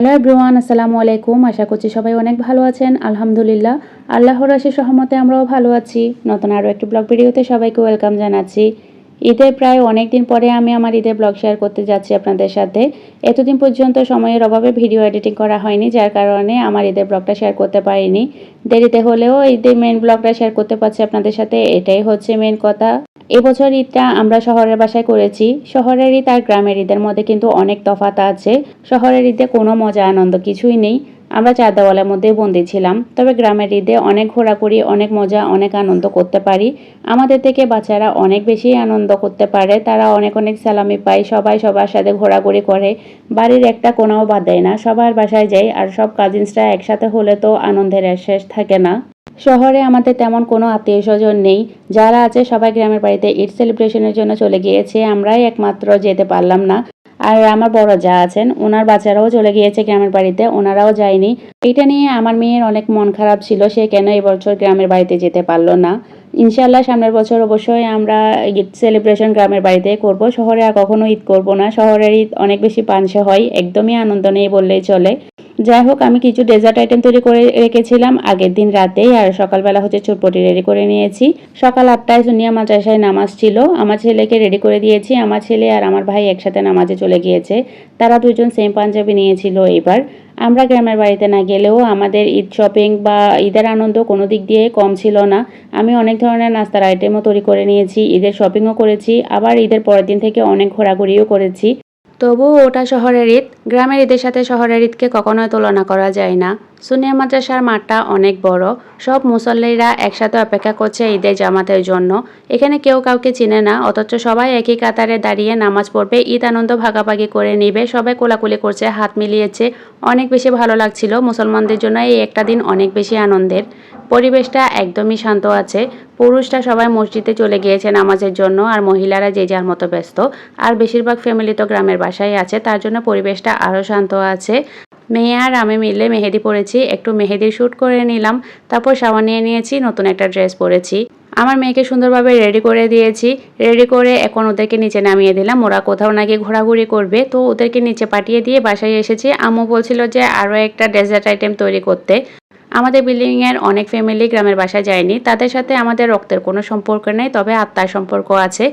Hello everyone আসসালামু আলাইকুম। আশা করছি সবাই অনেক ভালো আছেন। আলহামদুলিল্লাহ, আল্লাহর আশিস সহমতে আমরাও ভালো আছি। নতুন আরও একটি ব্লগ ভিডিওতে সবাইকে ওয়েলকাম জানাচ্ছি। ঈদের প্রায় অনেক দিন পরে আমি আমার ঈদের ব্লগ শেয়ার করতে যাচ্ছি আপনাদের সাথে। এতদিন পর্যন্ত সময়ের অভাবে ভিডিও এডিটিং করা হয়নি, যার কারণে আমার ঈদের ব্লগটা শেয়ার করতে পারিনি। দেরিতে হলেও ঈদের মেন ব্লগটা শেয়ার করতে পারছি আপনাদের সাথে, এটাই হচ্ছে মেন কথা। এবছর ঈদটা আমরা শহরের বাসায় করেছি। শহরের ঈদ আর গ্রামের ঈদের মধ্যে কিন্তু অনেক তফাত আছে। শহরের ঈদে কোনো মজা আনন্দ কিছুই নেই। আমরা চার দেওয়ালের মধ্যেই বন্দি ছিলাম, তবে গ্রামের ঈদে অনেক ঘোরাঘুরি, অনেক মজা, অনেক আনন্দ করতে পারি। আমাদের থেকে বাচ্চারা অনেক বেশি আনন্দ করতে পারে, তারা অনেক অনেক সালামি পায়, সবাই সবার সাথে ঘোরাঘুরি করে। বাড়ির একটা কোনাও বাদ দেয় না, সবার বাসায় যায় আর সব কাজিনসরা একসাথে হলে তো আনন্দের শেষ থাকে না। শহরে আমাদের তেমন কোনো আত্মীয় স্বজন নেই, যারা আছে সবাই গ্রামের বাড়িতে ঈদ সেলিব্রেশনের জন্য চলে গিয়েছে, আমরাই একমাত্র যেতে পারলাম না। আর আমার বড় যা আছেন, ওনার বাচ্চারাও চলে গিয়েছে গ্রামের বাড়িতে, ওনারাও যায়নি। এটা নিয়ে আমার মেয়ের অনেক মন খারাপ ছিল, সে কেন এবছর গ্রামের বাড়িতে যেতে পারল না। ইনশাল্লাহ সামনের বছর অবশ্যই আমরা ঈদ সেলিব্রেশন গ্রামের বাড়িতে করব। শহরে আর কখনো ঈদ করব না। শহরের ঈদ অনেক বেশি পাঞ্চে হয়, একদমই আনন্দ নেই বললেই চলে। যাই হোক, আমি কিছু ডেজার্ট আইটেম তৈরি করে রেখেছিলাম। আগের দিন রাতেই আর সকালবেলা হচ্ছে চটপটি রেডি করে নিয়েছি। সকাল আটটায় সুনিয়া মাদ্রাসায় নামাজ ছিল। আমার ছেলেকে রেডি করে দিয়েছি। আমার ছেলে আর আমার ভাই একসাথে নামাজে চলে গিয়েছে। তারা দুজন সেম পাঞ্জাবি নিয়েছিল এবার আমরা গ্রামের বাড়িতে না গেলেও আমাদের ঈদ শপিং বা ঈদের আনন্দ কোনো দিক দিয়ে কম ছিল না। আমি অনেক ধরনের নাস্তার আইটেমও তৈরি করে নিয়েছি। ঈদের শপিংও করেছি। আবার ঈদের পরের দিন থেকে অনেক ঘোরাঘুরিও করেছি। তবুও ওটা শহরের ঈদ। গ্রামের ঈদের সাথে শহরের ঈদকে কখনোই তুলনা করা যায় না। সুনিয়া মাদ্রাসার মাঠটা অনেক বড়। সব মুসল্লিরা একসাথে অপেক্ষা করছে ঈদের জামাতের জন্য। এখানে কেউ কাউকে চিনে না, অথচ সবাই একই কাতারে দাঁড়িয়ে নামাজ পড়বে, ঈদ আনন্দ ভাগাভাগি করে নিবে, সবাই কোলাকুলি করছে, হাত মিলিয়েছে। অনেক বেশি ভালো লাগছিল মুসলমানদের জন্য এই একটা দিন অনেক বেশি আনন্দের। পরিবেশটা একদমই শান্ত আছে। পুরুষরা সবাই মসজিদে চলে গিয়েছে নামাজের জন্য, আর মহিলারা যে যার মতো ব্যস্ত। আর বেশিরভাগ ফ্যামিলি তো গ্রামের বাসায় আছে, তার জন্য পরিবেশটা আরও শান্ত আছে। মেয়ে আর আমি মিলে মেহেদি পরেছি, একটু মেহেদির শ্যুট করে নিলাম, তারপর সাবান নিয়ে নিয়েছি, নতুন একটা ড্রেস পরেছি। আমার মেয়েকে সুন্দরভাবে রেডি করে দিয়েছি রেডি করে এখন ওদেরকে নিচে নামিয়ে দিলাম, ওরা কোথাও নাকি ঘোরাঘুরি করবে, তো ওদেরকে নিচে পাঠিয়ে দিয়ে বাসায় এসেছি। আম্মু বলছিল যে আরও একটা ডেজার্ট আইটেম তৈরি করতে। আমাদের বিল্ডিংয়ের অনেক ফ্যামিলি গ্রামের বাসায় যায়নি। তাদের সাথে আমাদের রক্তের কোনো সম্পর্ক নেই, তবে আত্মার সম্পর্ক আছে।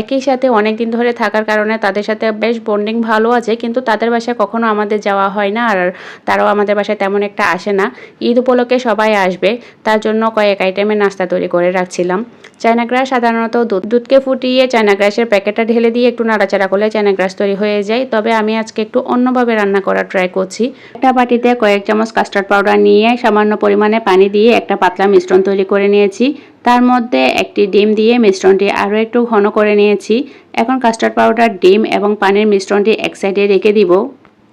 একই সাথে অনেক দিন ধরে থাকার কারণে তাদের সাথে বেশ বন্ডিং ভালো আছে, কিন্তু তাদের বাসায় কখনো আমাদের যাওয়া হয় না, আর তারাও আমাদের বাসায় তেমন একটা আসে না। ঈদ উপলক্ষে সবাই আসবে, তার জন্য কয়েক আইটেমের নাস্তা তৈরি করে রাখছিলাম। চায়না গ্রাস সাধারণত দুধ, দুধকে ফুটিয়ে চায়না গ্রাসের প্যাকেটটা ঢেলে দিয়ে একটু নাড়াচাড়া করলে চায়না গ্রাস তৈরি হয়ে যায়। তবে আমি আজকে একটু অন্যভাবে রান্না করার ট্রাই করছি। একটা বাটিতে কয়েক চামচ কাস্টার্ড পাউডার নিয়ে সামান্য পরিমাণে পানি দিয়ে একটা পাতলা মিশ্রণ তৈরি করে নিয়েছি। তার মধ্যে একটি ডিম দিয়ে মিশ্রণটি আরও একটু ঘন করে নিয়েছি। এখন কাস্টার্ড পাউডার, ডিম এবং পানির মিশ্রণটি এক সাইডে রেখে দিব।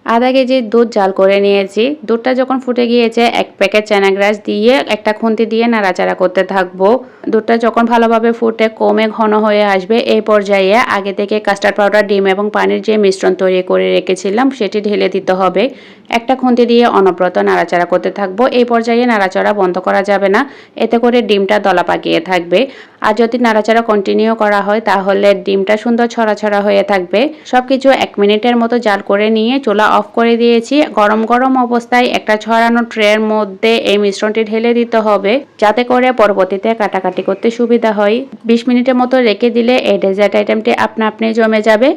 আধা কেজি দুধ জাল করে নিয়েছি। দুধটা যখন ফুটে গিয়েছে, এক প্যাকেট চানা গ্রাস দিয়ে একটা খুন্তি দিয়ে নাড়াচাড়া করতে থাকব। দুধটা যখন ভালোভাবে ফুটে কমে ঘন হয়ে আসবে, এই পর্যায়ে আগে থেকে কাস্টার্ড পাউডার ডিম এবং পানির যে মিশ্রণ তৈরি করে রেখেছিলাম, সেটি ঢেলে দিতে হবে। একটা খুন্তি দিয়ে অনবরত নাড়াচাড়া করতে থাকব। এই পর্যায়ে নাড়াচাড়া বন্ধ করা যাবে না। এতে করে ডিমটা দলা পাকিয়ে থাকবে। আর যদি নাড়াচাড়া কন্টিনিউ করা হয়, তাহলে ডিমটা সুন্দর ছড়া ছড়া হয়ে থাকবে। সবকিছু এক মিনিটের মতো জাল করে নিয়ে চুলা অফ করে দিয়েছি। গরম গরম অবস্থায় একটা ছড়ানো ট্রের মধ্যে এই মিশ্রণটি ঢেলে দিতে হবে, যাতে করে পরবর্তীতে কাটাকাটি করতে সুবিধা হয়। বিশ মিনিটের মতো রেখে দিলে এই ডেজার্ট আইটেমটি আপনা আপনি জমে যাবে।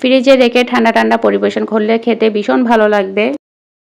ফ্রিজে রেখে ঠান্ডা ঠান্ডা পরিবেশন করলে খেতে ভীষণ ভালো লাগবে।